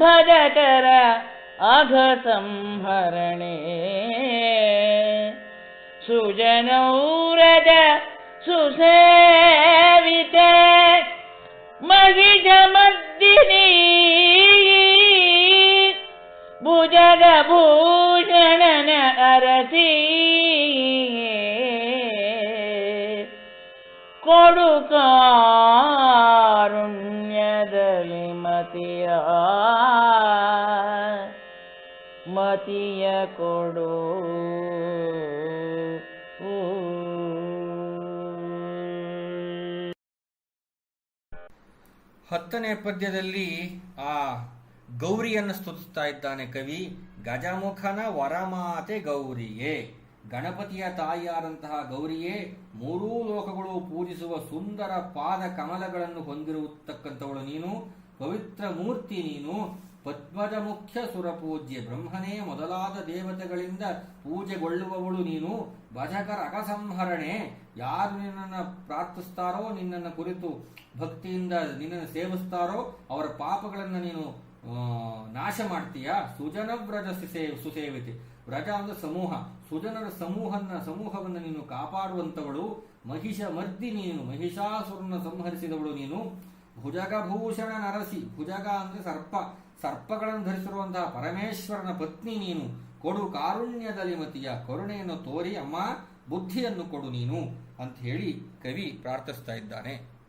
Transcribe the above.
भजकर अघसंहरणे सुजनौरज सुसेविते उरज भुजगभूषणन महिजमग्नि भुजग अरसि। Code ಮತಿಯ ಕೊಡು. ಹತ್ತನೇ ಪದ್ಯದಲ್ಲಿ ಆ ಗೌರಿಯನ್ನು ಸ್ತುತಿಸ್ತಾ ಇದ್ದಾನೆ ಕವಿ. ಗಜಮುಖನ ವರಮಾತೆ ಗೌರಿಯೇ. ಗಣಪತಿಯ ತಾಯಿಯಾದಂತಹ ಗೌರಿಯೇ, ಮೂರೂ ಲೋಕಗಳು ಪೂಜಿಸುವ ಸುಂದರ ಪಾದ ಕಮಲಗಳನ್ನು ಹೊಂದಿರುತ್ತಕ್ಕಂಥವಳು ನೀನು. ಪವಿತ್ರ ಮೂರ್ತಿ ನೀನು. ಪದ್ಮದ ಮುಖ್ಯ ಸುರಪೂಜ್ಯ ಬ್ರಹ್ಮನೇ ಮೊದಲಾದ ದೇವತೆಗಳಿಂದ ಪೂಜೆಗೊಳ್ಳುವವಳು ನೀನು. ಭಜಕರ ಅಕಸಂಹರಣೆ ಯಾರು ನಿನ್ನನ್ನು ಪ್ರಾರ್ಥಿಸ್ತಾರೋ ನಿನ್ನನ್ನು ಕುರಿತು ಭಕ್ತಿಯಿಂದ ನಿನ್ನನ್ನು ಸೇವಿಸ್ತಾರೋ ಅವರ ಪಾಪಗಳನ್ನು ನೀನು ನಾಶ ಮಾಡ್ತೀಯ ಸುಜನ ವ್ರಜ ಸುಸೇವಿತಿ. ವ್ರಜ ಅಂದ್ರೆ ಸಮೂಹ. ಸುಜನರ ಸಮೂಹನ ಸಮೂಹವನ್ನು ನೀನು ಕಾಪಾಡುವಂತವಳು. ಮಹಿಷ ಮರ್ದಿ ನೀನು. ಮಹಿಷಾಸುರನ ಸಂಹರಿಸಿದವಳು ನೀನು. ಭುಜಗಭೂಷಣ ನರಸಿ, ಭುಜಗ ಅಂದ್ರೆ ಸರ್ಪ, ಸರ್ಪಗಳನ್ನು ಧರಿಸಿರುವಂತಹ ಪರಮೇಶ್ವರನ ಪತ್ನಿ ನೀನು. ಕೊಡು ಕಾರುಣ್ಯದಲ್ಲಿ ಮತಿಯ, ಕರುಣೆಯನ್ನು ತೋರಿ ಅಮ್ಮ, ಬುದ್ಧಿಯನ್ನು ಕೊಡು ನೀನು, ಅಂತ ಹೇಳಿ ಕವಿ ಪ್ರಾರ್ಥಿಸ್ತಾ ಇದ್ದಾನೆ.